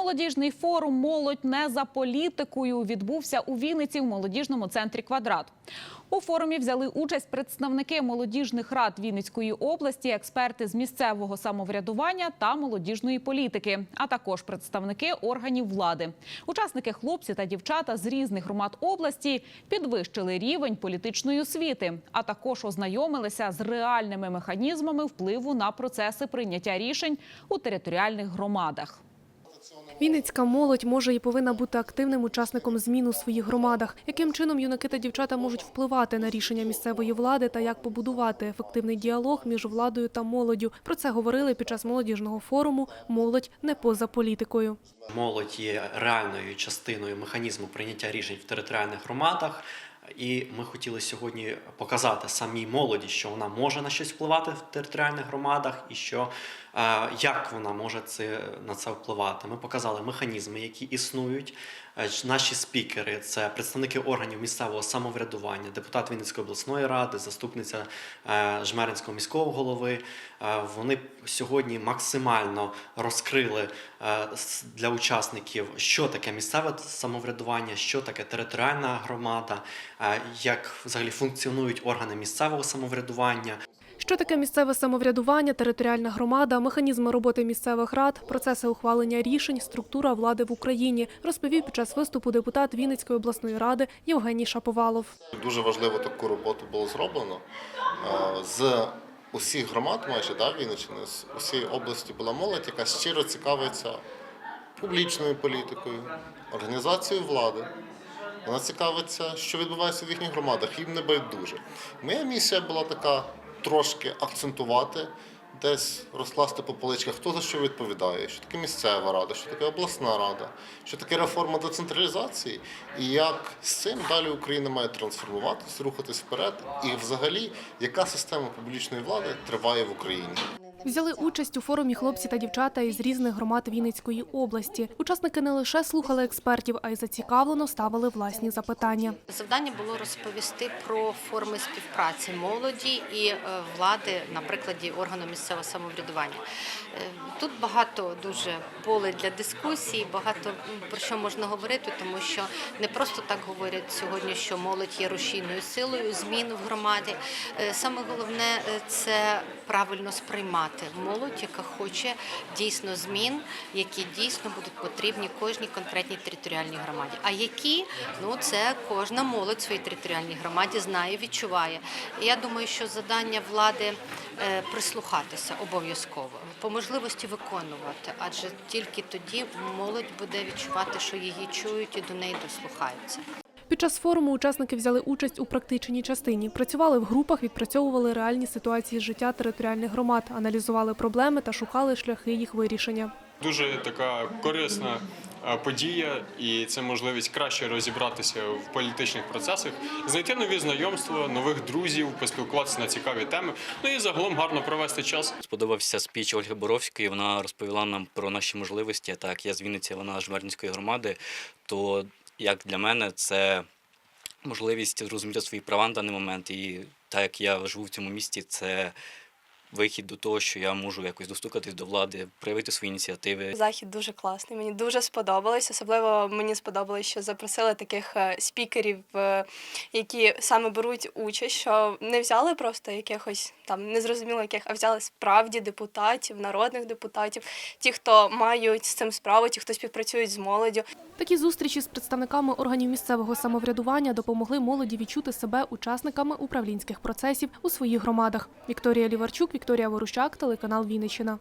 Молодіжний форум Молодь не за політикою відбувся у Вінниці в молодіжному центрі Квадрат. У форумі взяли участь представники молодіжних рад Вінницької області, експерти з місцевого самоврядування та молодіжної політики, а також представники органів влади. Учасники хлопці та дівчата з різних громад області підвищили рівень політичної освіти, а також ознайомилися з реальними механізмами впливу на процеси прийняття рішень у територіальних громадах. Вінницька молодь може і повинна бути активним учасником змін у своїх громадах. Яким чином юнаки та дівчата можуть впливати на рішення місцевої влади та як побудувати ефективний діалог між владою та молоддю? Про це говорили під час молодіжного форуму Молодь не поза політикою. Молодь є реальною частиною механізму прийняття рішень в територіальних громадах. І ми хотіли сьогодні показати самій молоді, що вона може на щось впливати в територіальних громадах, і що е, як вона може це на це впливати. Ми показали механізми, які існують. Е, Наші спікери це представники органів місцевого самоврядування, депутат Вінницької обласної ради, заступниця е, Жмеринського міського голови. Е, Вони сьогодні максимально розкрили для учасників, що таке місцеве самоврядування, що таке територіальна громада, як взагалі функціонують органи місцевого самоврядування. Що таке місцеве самоврядування, територіальна громада, механізми роботи місцевих рад, процеси ухвалення рішень, структура влади в Україні, розповів під час виступу депутат Вінницької обласної ради Євгеній Шаповалов. Дуже важливо таку роботу було зроблено. З усіх громад, майже да, Вінниччини, з усієї області була молодь, яка щиро цікавиться публічною політикою, організацією влади. Вона цікавиться, що відбувається в їхніх громадах, їм не байдуже. Моя місія була така трошки акцентувати, десь розкласти по поличках, хто за що відповідає, що таке місцева рада, що таке обласна рада, що таке реформа децентралізації, і як з цим далі Україна має трансформуватися, рухатись вперед, і взагалі, яка система публічної влади триває в Україні. Взяли участь у форумі хлопці та дівчата із різних громад Вінницької області. Учасники не лише слухали експертів, а й зацікавлено ставили власні запитання. Завдання було розповісти про форми співпраці молоді і е, влади на прикладі органу місцевого самоврядування. Е, Тут багато дуже поле для дискусій, багато про що можна говорити, тому що не просто так говорять сьогодні, що молодь є рушійною силою змін в громаді. Е, Саме головне це правильно сприймати молодь, яка хоче дійсно змін, які дійсно будуть потрібні кожній конкретній територіальній громаді. А які ну це кожна молодь в своїй територіальній громаді знає, відчуває. Я думаю, що завдання влади е, прислухатися обов'язково, по можливості виконувати, адже тільки тоді молодь буде відчувати, що її чують і до неї дослухаються. Під час форуму учасники взяли участь у практичній частині. Працювали в групах, відпрацьовували реальні ситуації з життя територіальних громад, аналізували проблеми та шукали шляхи їх вирішення. Дуже така корисна подія, і це можливість краще розібратися в політичних процесах, знайти нові знайомства, нових друзів, поспілкуватися на цікаві теми. Ну і загалом гарно провести час. Сподобався спіч Ольги Боровської. Вона розповіла нам про наші можливості. Так, я з Вінниці, вона з Жмеринської громади. То як для мене це можливість зрозуміти свої права на даний момент. І так як я живу в цьому місті, це вихід до того, що я можу якось достукатись до влади, проявити свої ініціативи. Захід дуже класний. Мені дуже сподобалось. Особливо мені сподобалось, що запросили таких е, спікерів, е, які саме беруть участь, що не взяли просто якихось там незрозуміло яких, а взяли справді депутатів, народних депутатів, ті, хто мають з цим справу, ті, хто співпрацюють з молоддю. Такі зустрічі з представниками органів місцевого самоврядування допомогли молоді відчути себе учасниками управлінських процесів у своїх громадах. Вікторія Ліварчук, Вікторія Ворущак, телеканал Вінниччина.